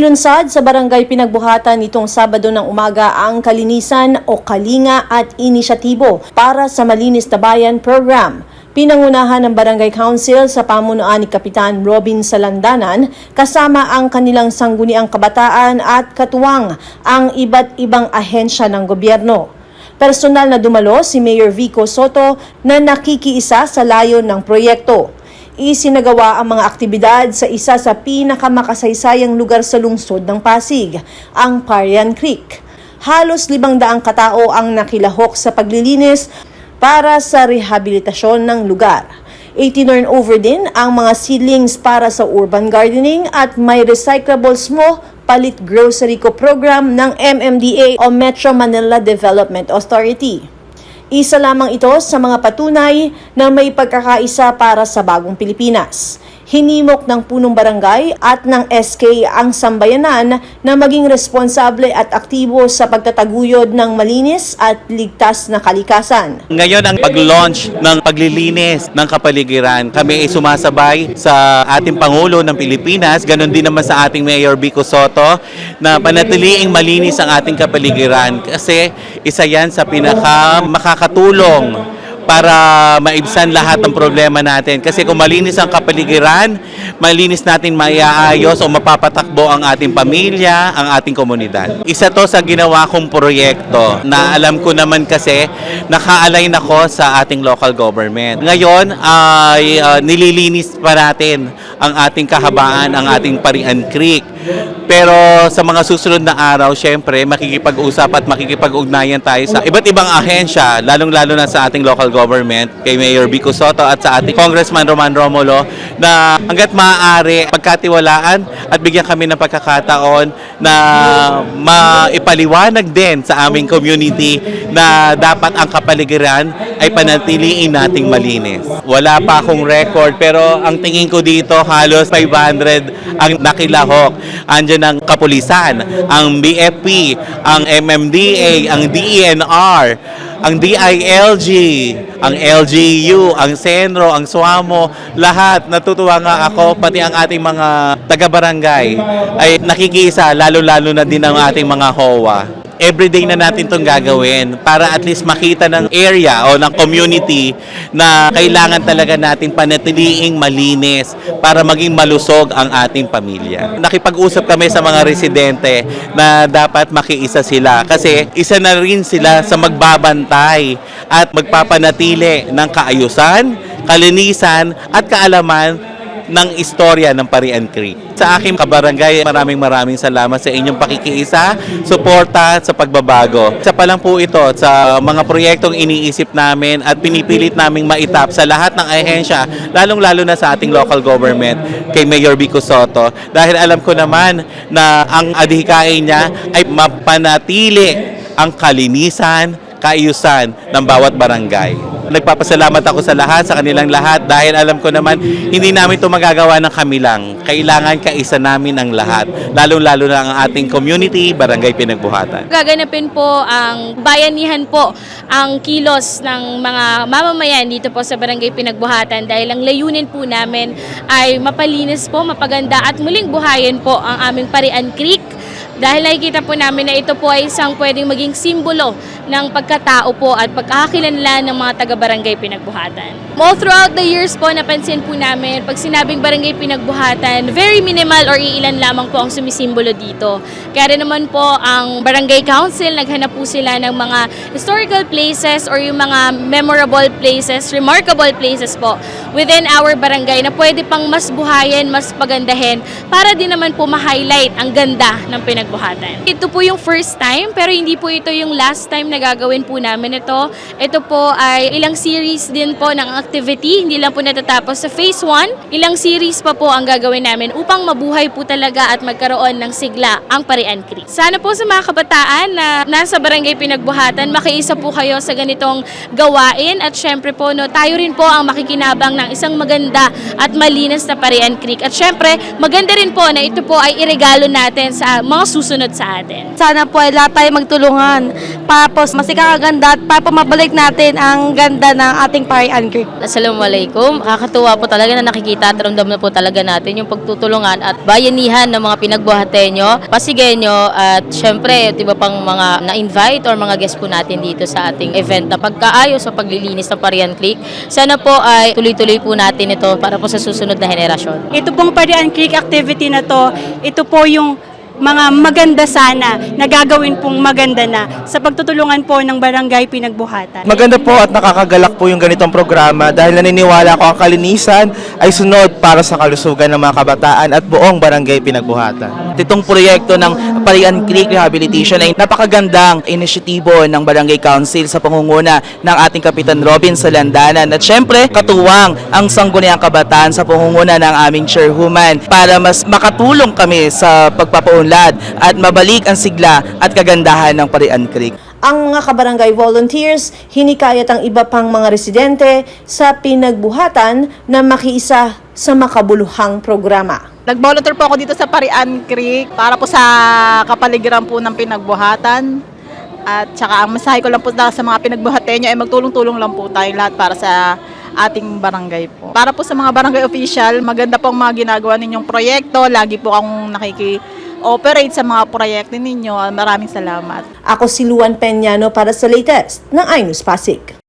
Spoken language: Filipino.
Inilunsad sa barangay pinagbuhatan nitong Sabado ng umaga ang kalinisan o kalinga at inisyatibo para sa Malinis na Bayan program. Pinangunahan ng Barangay Council sa pamunuan ni Kapitan Robin Salandanan kasama ang kanilang sangguniang kabataan at katuwang ang iba't ibang ahensya ng gobyerno. Personal na dumalo si Mayor Vico Soto na nakikiisa sa layon ng proyekto. Isinagawa ang mga aktibidad sa isa sa pinakamakasaysayang lugar sa lungsod ng Pasig, ang Parian Creek. Halos libang daang katao ang nakilahok sa paglilinis para sa rehabilitasyon ng lugar. Itinurn over din ang mga seedlings para sa urban gardening at may recyclables mo palit grocery ko program ng MMDA o Metro Manila Development Authority. Isa lamang ito sa mga patunay na may pagkakaisa para sa bagong Pilipinas. Hinimok ng punong barangay at ng SK ang sambayanan na maging responsable at aktibo sa pagtataguyod ng malinis at ligtas na kalikasan. Ngayon ang pag-launch ng paglilinis ng kapaligiran. Kami ay sumasabay sa ating Pangulo ng Pilipinas, ganon din naman sa ating Mayor Vico Soto, na panatiliing malinis ang ating kapaligiran. Kasi isa yan sa pinaka makakatulong para maibsan lahat ng problema natin. Kasi kung malinis ang kapaligiran, malinis natin maiaayos o mapapatakbo ang ating pamilya, ang ating komunidad. Isa to sa ginawa kong proyekto na alam ko naman kasi naka-align ako sa ating local government. Ngayon ay uh, nililinis pa natin ang ating kahabaan, ang ating Parian Creek. Pero sa mga susunod na araw, syempre, makikipag-usap at makikipag-ugnayan tayo sa iba't ibang ahensya, lalong-lalo na sa ating local government, kay Mayor Vico Soto at sa ating Congressman Roman Romulo, na hanggat maaari, pagkatiwalaan at bigyan kami ng pagkakataon na maipaliwanag din sa aming community na dapat ang kapaligiran ay panatiliin nating malinis. Wala pa akong record pero ang tingin ko dito halos 500 ang nakilahok. Andiyan ang kapulisan, ang BFP, ang MMDA, ang DENR, ang DILG, ang LGU, ang Senro, ang SWAMO, lahat. Natutuwa nga ako, pati ang ating mga taga-barangay ay nakikisa, lalo-lalo na din ang ating mga HOA everyday na natin itong gagawin para at least makita ng area o ng community na kailangan talaga natin panatiliing malinis para maging malusog ang ating pamilya. Nakipag-usap kami sa mga residente na dapat makiisa sila kasi isa na rin sila sa magbabantay at magpapanatili ng kaayusan, kalinisan at kaalaman ng istorya ng Parian Creek. Sa aking kabarangay, maraming maraming salamat sa inyong pakikiisa, suporta sa pagbabago. Isa pa lang po ito sa mga proyektong iniisip namin at pinipilit naming maitap sa lahat ng ahensya, lalong-lalo na sa ating local government kay Mayor Vico Soto. Dahil alam ko naman na ang adhikain niya ay mapanatili ang kalinisan, kaayusan ng bawat barangay. Nagpapasalamat ako sa lahat, sa kanilang lahat dahil alam ko naman hindi namin ito magagawa ng kami lang. Kailangan kaisa namin ang lahat, lalong-lalo na ang ating community, barangay pinagbuhatan. Gaganapin po ang bayanihan po ang kilos ng mga mamamayan dito po sa Barangay Pinagbuhatan dahil ang layunin po namin ay mapalinis po, mapaganda at muling buhayin po ang aming Parian Creek dahil nakikita po namin na ito po ay isang pwedeng maging simbolo ng pagkatao po at pagkakakilanlan ng mga taga-barangay Pinagbuhatan. All throughout the years po, napansin po namin, pag sinabing barangay Pinagbuhatan, very minimal or iilan lamang po ang sumisimbolo dito. Kaya rin naman po ang Barangay Council, naghanap po sila ng mga historical places or yung mga memorable places, remarkable places po within our barangay na pwede pang mas buhayin, mas pagandahin para din naman po ma-highlight ang ganda ng pinagbuhatan. Ito po yung first time pero hindi po ito yung last time na gagawin po namin ito. Ito po ay ilang series din po ng activity, hindi lang po natatapos sa phase 1. Ilang series pa po ang gagawin namin upang mabuhay po talaga at magkaroon ng sigla ang Parian Creek. Sana po sa mga kabataan na nasa barangay pinagbuhatan, makiisa po kayo sa ganitong gawain at syempre po no, tayo rin po ang makikinabang ng isang maganda at malinis na Parian Creek. At syempre, maganda rin po na ito po ay iregalo natin sa mga susunod sa atin. Sana po ay lahat tayo magtulungan para po mas ikakaganda at para po mabalik natin ang ganda ng ating Parian Creek. Assalamualaikum. Kakatuwa po talaga na nakikita at ramdam na po talaga natin yung pagtutulungan at bayanihan ng mga pinagbuhatenyo, pasigenyo at syempre, di ba pang mga na-invite or mga guest po natin dito sa ating event na pagkaayos sa paglilinis ng Parian Creek. Sana po ay tuloy-tuloy po natin ito para po sa susunod na henerasyon. Ito pong Parian Creek activity na to, ito po yung mga maganda sana na gagawin pong maganda na sa pagtutulungan po ng barangay pinagbuhatan. Maganda po at nakakagalak po yung ganitong programa dahil naniniwala ko ang kalinisan ay sunod para sa kalusugan ng mga kabataan at buong barangay pinagbuhatan. Itong proyekto ng Parian Creek Rehabilitation ay napakagandang inisyatibo ng Barangay Council sa pangunguna ng ating Kapitan Robin Salandanan. At syempre, katuwang ang sangguniang kabataan sa pangunguna ng aming chairwoman para mas makatulong kami sa pagpapaunlad at mabalik ang sigla at kagandahan ng Parian Creek. Ang mga kabarangay volunteers, hinikayat ang iba pang mga residente sa pinagbuhatan na makiisa sa makabuluhang programa. Nag-volunteer po ako dito sa Parian Creek para po sa kapaligiran po ng pinagbuhatan. At saka ang masahe ko lang po sa mga pinagbuhatan nyo ay magtulong-tulong lang po tayong lahat para sa ating barangay po. Para po sa mga barangay official, maganda po ang mga ginagawa ninyong proyekto. Lagi po akong nakiki-operate sa mga proyekto ninyo. Maraming salamat. Ako si Luan Peñano para sa latest ng iNews Pasig.